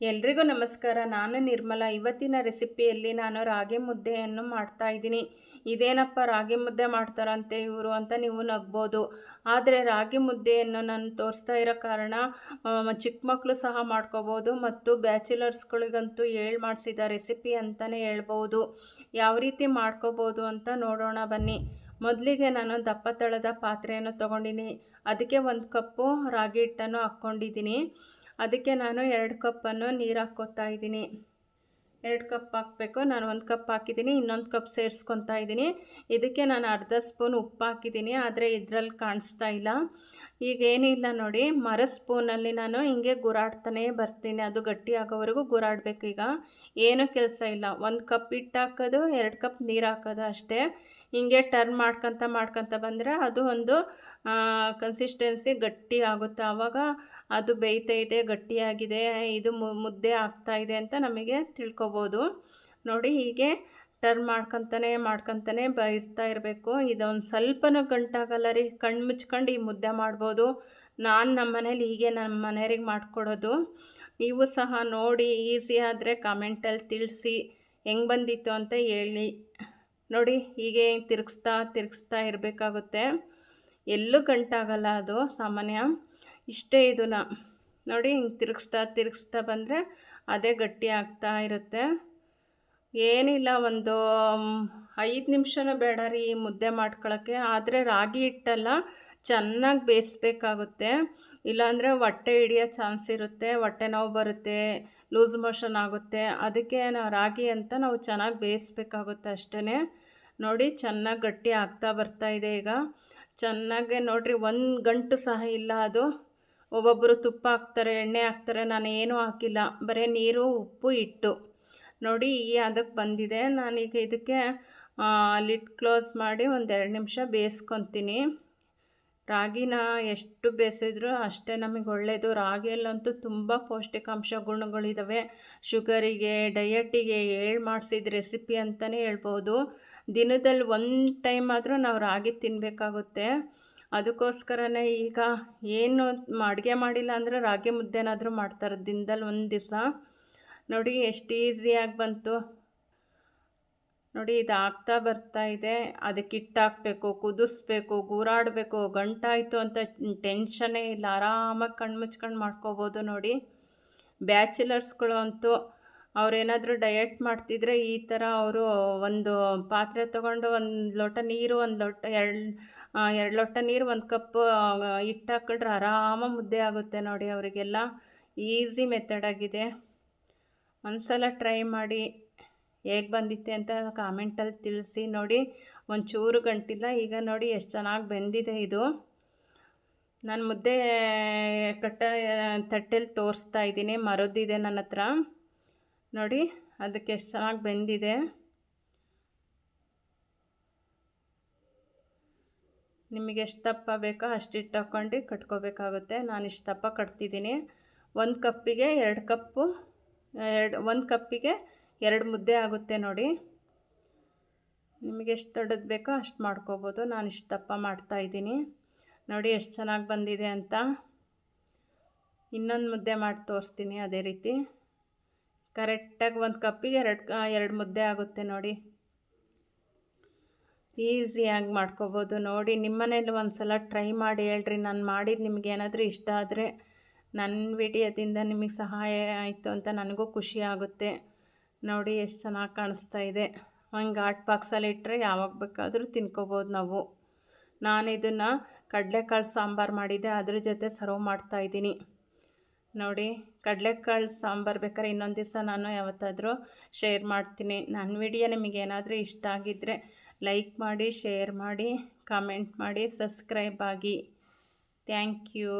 ಎಲ್ರಿಗೂ ನಮಸ್ಕಾರ. ನಾನು ನಿರ್ಮಲ. ಇವತ್ತಿನ ರೆಸಿಪಿಯಲ್ಲಿ ನಾನು ರಾಗಿ ಮುದ್ದೆಯನ್ನು ಮಾಡ್ತಾ ಇದ್ದೀನಿ. ಇದೇನಪ್ಪ ರಾಗಿ ಮುದ್ದೆ ಮಾಡ್ತಾರಂತೆ ಇವರು ಅಂತ ನೀವು ನಗ್ಬೋದು. ಆದರೆ ರಾಗಿ ಮುದ್ದೆಯನ್ನು ನಾನು ತೋರಿಸ್ತಾ ಇರೋ ಕಾರಣ ಚಿಕ್ಕ ಮಕ್ಕಳು ಸಹ ಮಾಡ್ಕೋಬೋದು ಮತ್ತು ಬ್ಯಾಚುಲರ್ಸ್ಗಳಿಗಂತೂ ಹೇಳಿ ಮಾಡಿಸಿದ ರೆಸಿಪಿ ಅಂತಲೇ ಹೇಳ್ಬೋದು. ಯಾವ ರೀತಿ ಮಾಡ್ಕೋಬೋದು ಅಂತ ನೋಡೋಣ ಬನ್ನಿ. ಮೊದಲಿಗೆ ನಾನು ದಪ್ಪ ತಳದ ಪಾತ್ರೆಯನ್ನು ತೊಗೊಂಡಿನಿ. ಅದಕ್ಕೆ ಒಂದು ಕಪ್ಪು ರಾಗಿ ಹಿಟ್ಟನ್ನು ಹಾಕ್ಕೊಂಡಿದ್ದೀನಿ. ಅದಕ್ಕೆ ನಾನು ಎರಡು ಕಪ್ಪನ್ನು ನೀರು ಹಾಕ್ಕೋತಾ ಇದ್ದೀನಿ. ಎರಡು ಕಪ್ ಹಾಕಬೇಕು, ನಾನು ಒಂದು ಕಪ್ ಹಾಕಿದ್ದೀನಿ, ಇನ್ನೊಂದು ಕಪ್ ಸೇರಿಸ್ಕೊತಾ ಇದ್ದೀನಿ. ಇದಕ್ಕೆ ನಾನು ಅರ್ಧ ಸ್ಪೂನ್ ಉಪ್ಪು ಹಾಕಿದ್ದೀನಿ, ಆದರೆ ಇದರಲ್ಲಿ ಕಾಣಿಸ್ತಾ ಇಲ್ಲ. ಈಗ ಏನಿಲ್ಲ ನೋಡಿ, ಮರ ಸ್ಪೂನಲ್ಲಿ ನಾನು ಹಿಂಗೆ ಗುರಾಡ್ತಾನೇ ಬರ್ತೀನಿ. ಅದು ಗಟ್ಟಿ ಆಗೋವರೆಗೂ ಈಗ. ಏನೂ ಕೆಲಸ ಇಲ್ಲ. ಒಂದು ಕಪ್ ಹಿಟ್ಟು ಹಾಕೋದು, ಎರಡು ಕಪ್ ನೀರು ಹಾಕೋದು ಅಷ್ಟೇ. ಹಿಂಗೆ ಟರ್ನ್ ಮಾಡ್ಕೊತ ಮಾಡ್ಕೊತ ಬಂದರೆ ಅದು ಒಂದು ಕನ್ಸಿಸ್ಟೆನ್ಸಿ ಗಟ್ಟಿ ಆಗುತ್ತೆ. ಆವಾಗ ಅದು ಬೇಯ್ತಾ ಇದೆ ಗಟ್ಟಿಯಾಗಿದೆ ಇದು ಮುದ್ದೆ ಆಗ್ತಾ ಇದೆ ಅಂತ ನಮಗೆ ತಿಳ್ಕೊಬೋದು. ನೋಡಿ ಹೀಗೆ ಟರ್ನ್ ಮಾಡ್ಕೊತಾನೆ ಮಾಡ್ಕೊತಾನೆ ಬೈರ್ತಾ ಇರಬೇಕು. ಇದೊಂದು ಸ್ವಲ್ಪನೂ ಗಂಟಾಗಲ್ಲ ರೀ. ಕಣ್ಣು ಮುಚ್ಕೊಂಡು ಈ ಮುದ್ದೆ ಮಾಡ್ಬೋದು. ನಾನು ನಮ್ಮ ಮನೇಲಿ ಹೀಗೆ ನಮ್ಮ ಮನೆಯವ್ರಿಗೆ ಮಾಡಿಕೊಡೋದು. ನೀವು ಸಹ ನೋಡಿ, ಈಸಿ ಆದರೆ ಕಮೆಂಟಲ್ಲಿ ತಿಳಿಸಿ. ಹೆಂಗೆ ಬಂದಿತ್ತು ಅಂತ ಹೇಳಿ. ನೋಡಿ, ಹೀಗೆ ತಿರುಗಿಸ್ತಾ ತಿರುಗಿಸ್ತಾ ಇರಬೇಕಾಗುತ್ತೆ. ಎಲ್ಲೂ ಗಂಟಾಗಲ್ಲ ಅದು, ಸಾಮಾನ್ಯ. ಇಷ್ಟೇ ಇದನ್ನ ನೋಡಿ, ಹಿಂಗೆ ತಿರುಗಿಸ್ತಾ ತಿರುಗಿಸ್ತಾ ಬಂದರೆ ಅದೇ ಗಟ್ಟಿ ಆಗ್ತಾ ಇರುತ್ತೆ. ಏನಿಲ್ಲ, ಒಂದು ಐದು ನಿಮಿಷನೂ ಬೇಡ ರೀ ಮುದ್ದೆ ಮಾಡ್ಕೊಳ್ಳೋಕ್ಕೆ ಆದರೆ ರಾಗಿ ಹಿಟ್ಟಲ್ಲ ಚೆನ್ನಾಗಿ ಬೇಯಿಸ್ಬೇಕಾಗುತ್ತೆ. ಇಲ್ಲಾಂದರೆ ಹೊಟ್ಟೆ ಹಿಡಿಯೋ ಚಾನ್ಸ್ ಇರುತ್ತೆ, ಹೊಟ್ಟೆ ನೋವು ಬರುತ್ತೆ, ಲೂಸ್ ಮೋಷನ್ ಆಗುತ್ತೆ. ಅದಕ್ಕೆ ನಾವು ರಾಗಿ ಅಂತ ನಾವು ಚೆನ್ನಾಗಿ ಬೇಯಿಸ್ಬೇಕಾಗುತ್ತೆ ಅಷ್ಟೇ ನೋಡಿ, ಚೆನ್ನಾಗಿ ಗಟ್ಟಿ ಆಗ್ತಾ ಬರ್ತಾ ಇದೆ ಈಗ. ಚೆನ್ನಾಗೆ ನೋಡಿರಿ, ಒಂದು ಗಂಟು ಸಹ ಇಲ್ಲ ಅದು. ಒಬ್ಬೊಬ್ಬರು ತುಪ್ಪ ಹಾಕ್ತಾರೆ, ಎಣ್ಣೆ ಹಾಕ್ತಾರೆ ನಾನು ಏನೂ ಹಾಕಿಲ್ಲ. ಬರೀ ನೀರು, ಉಪ್ಪು, ಹಿಟ್ಟು. ನೋಡಿ, ಈ ಅದಕ್ಕೆ ಬಂದಿದೆ. ನಾನೀಗ ಇದಕ್ಕೆ ಲಿಡ್ ಕ್ಲೋಸ್ ಮಾಡಿ ಒಂದು ಎರಡು ನಿಮಿಷ ಬೇಯಿಸ್ಕೊತೀನಿ. ರಾಗಿನ ಎಷ್ಟು ಬೇಯಿಸಿದ್ರು ಅಷ್ಟೇ ನಮಗೆ ಒಳ್ಳೆಯದು ರಾಗಿಯಲ್ಲಂತೂ ತುಂಬ ಪೌಷ್ಟಿಕಾಂಶ ಗುಣಗಳಿದ್ದಾವೆ ಶುಗರಿಗೆ, ಡಯಟಿಗೆ ಹೇಳಿ ಮಾಡಿಸಿದ ರೆಸಿಪಿ ಅಂತಲೇ ಹೇಳ್ಬೋದು. ದಿನದಲ್ಲಿ ಒಂದು ಟೈಮ್ ಆದರೂ ನಾವು ರಾಗಿ ತಿನ್ನಬೇಕಾಗುತ್ತೆ ಅದಕ್ಕೋಸ್ಕರನೇ ಈಗ ಏನು ಅಡುಗೆ ಮಾಡಿಲ್ಲ ಅಂದರೆ ರಾಗಿ ಮುದ್ದೆನಾದರೂ ಮಾಡ್ತಾರೆ. ದಿನದಲ್ಲಿ ಒಂದು ದಿವಸ. ನೋಡಿ, ಎಷ್ಟು ಈಸಿಯಾಗಿ ಬಂತು. ನೋಡಿ, ಇದು ಆಗ್ತಾ ಬರ್ತಾ ಇದೆ. ಅದಕ್ಕೆ ಹಿಟ್ಟು ಹಾಕಬೇಕು ಕುದಿಸ್ಬೇಕು, ಗೂರಾಡಬೇಕು, ಗಂಟಾಯಿತು ಅಂತ ಟೆನ್ಷನ್ನೇ ಇಲ್ಲ. ಆರಾಮಾಗಿ ಕಣ್ಮುಚ್ಕೊಂಡು ಮಾಡ್ಕೋಬೋದು ನೋಡಿ. ಬ್ಯಾಚುಲರ್ಸ್ಗಳು ಅಂತೂ ಅವ್ರೇನಾದರೂ ಡಯಟ್ ಮಾಡ್ತಿದ್ರೆ ಈ ಥರ ಅವರು ಒಂದು ಪಾತ್ರೆ ತೊಗೊಂಡು ಒಂದು ಲೋಟ ನೀರು, ಒಂದು ಲೋಟ ಎರಡು ಎರಡು ಲೋಟ ನೀರು, ಒಂದು ಕಪ್ ಹಿಟ್ಟು ಹಾಕಿದ್ರೆ ಆರಾಮಾಗಿ ಮುದ್ದೆ ಆಗುತ್ತೆ ನೋಡಿ ಅವರಿಗೆಲ್ಲ. ಈಸಿ ಮೆಥಡಾಗಿದೆ ಒಂದು ಸಲ ಟ್ರೈ ಮಾಡಿ ಹೇಗೆ ಬಂದಿತ್ತೆ ಅಂತ ಕಾಮೆಂಟಲ್ಲಿ ತಿಳಿಸಿ. ನೋಡಿ, ಒಂಚೂರು ಗಂಟಿಲ್ಲ. ಈಗ ನೋಡಿ ಎಷ್ಟು ಚೆನ್ನಾಗಿ ಬೆಂದಿದೆ ಇದು. ನಾನು ಮುದ್ದೆ ಕಟ್ಟ ತಟ್ಟೆಲಿ ತೋರಿಸ್ತಾ ಇದ್ದೀನಿ. ಮರದಿದೆ ನನ್ನ ಹತ್ರ. ನೋಡಿ, ಅದಕ್ಕೆ ಎಷ್ಟು ಚೆನ್ನಾಗಿ ಬೆಂದಿದೆ. ನಿಮಗೆ ಎಷ್ಟು ದಪ್ಪ ಬೇಕೋ ಅಷ್ಟು ಹಿಟ್ಟು ಹಾಕ್ಕೊಂಡು ಕಟ್ಕೋಬೇಕಾಗುತ್ತೆ. ನಾನು ಇಷ್ಟು ದಪ್ಪ ಕಟ್ತಿದ್ದೀನಿ. ಒಂದು ಕಪ್ಪಿಗೆ ಎರಡು ಕಪ್ಪು ಎರಡು, ಒಂದು ಕಪ್ಪಿಗೆ ಎರಡು ಮುದ್ದೆ ಆಗುತ್ತೆ ನೋಡಿ. ನಿಮಗೆ ಎಷ್ಟು ದೊಡ್ಡದು ಬೇಕೋ ಅಷ್ಟು ಮಾಡ್ಕೋಬೋದು. ನಾನು ಇಷ್ಟು ದಪ್ಪ ಮಾಡ್ತಾಯಿದ್ದೀನಿ ನೋಡಿ ಎಷ್ಟು ಚೆನ್ನಾಗಿ ಬಂದಿದೆ ಅಂತ. ಇನ್ನೊಂದು ಮುದ್ದೆ ಮಾಡಿ ತೋರಿಸ್ತೀನಿ ಅದೇ ರೀತಿ. ಕರೆಕ್ಟಾಗಿ ಒಂದು ಕಪ್ಪಿಗೆ ಎರಡು ಎರಡು ಮುದ್ದೆ ಆಗುತ್ತೆ ನೋಡಿ. ಈಸಿಯಾಗಿ ಮಾಡ್ಕೋಬೋದು ನೋಡಿ. ನಿಮ್ಮ ಮನೇಲಿ ಒಂದು ಸಲ ಟ್ರೈ ಮಾಡಿ ಹೇಳ್ರಿ. ನಾನು ಮಾಡಿದ್ದು ನಿಮ್ಗೆ ಏನಾದರೂ ಇಷ್ಟ ಆದರೆ ನನ್ನ ವಿಡಿಯೋದಿಂದ ನಿಮಗೆ ಸಹಾಯ ಆಯಿತು ಅಂತ ನನಗೂ ಖುಷಿ ಆಗುತ್ತೆ. ನೋಡಿ ಎಷ್ಟು ಚೆನ್ನಾಗಿ ಕಾಣಿಸ್ತಾ ಇದೆ. ಹಂಗೆ ಆಟ್ ಬಾಕ್ಸಲ್ಲಿ ಇಟ್ಟರೆ ಯಾವಾಗ ಬೇಕಾದರೂ ತಿನ್ಕೋಬೋದು ನಾವು. ನಾನು ಇದನ್ನು ಕಡಲೆಕಾಳು ಸಾಂಬಾರು ಮಾಡಿದ್ದೆ, ಅದ್ರ ಜೊತೆ ಸರ್ವ್ ಮಾಡ್ತಾಯಿದ್ದೀನಿ ನೋಡಿ, ಕಡಲೆಕಾಳು ಸಾಂಬಾರು ಬೇಕಾದ್ರೆ ಇನ್ನೊಂದು ದಿವಸ ನಾನು ಯಾವತ್ತಾದರೂ ಶೇರ್ ಮಾಡ್ತೀನಿ. ನನ್ನ ವಿಡಿಯೋ ನಿಮಗೆ ಏನಾದರೂ ಇಷ್ಟ ಆಗಿದ್ದರೆ ಲೈಕ್ ಮಾಡಿ, ಶೇರ್ ಮಾಡಿ, ಕಾಮೆಂಟ್ ಮಾಡಿ, ಸಬ್ಸ್ಕ್ರೈಬ್ ಆಗಿ. Thank you.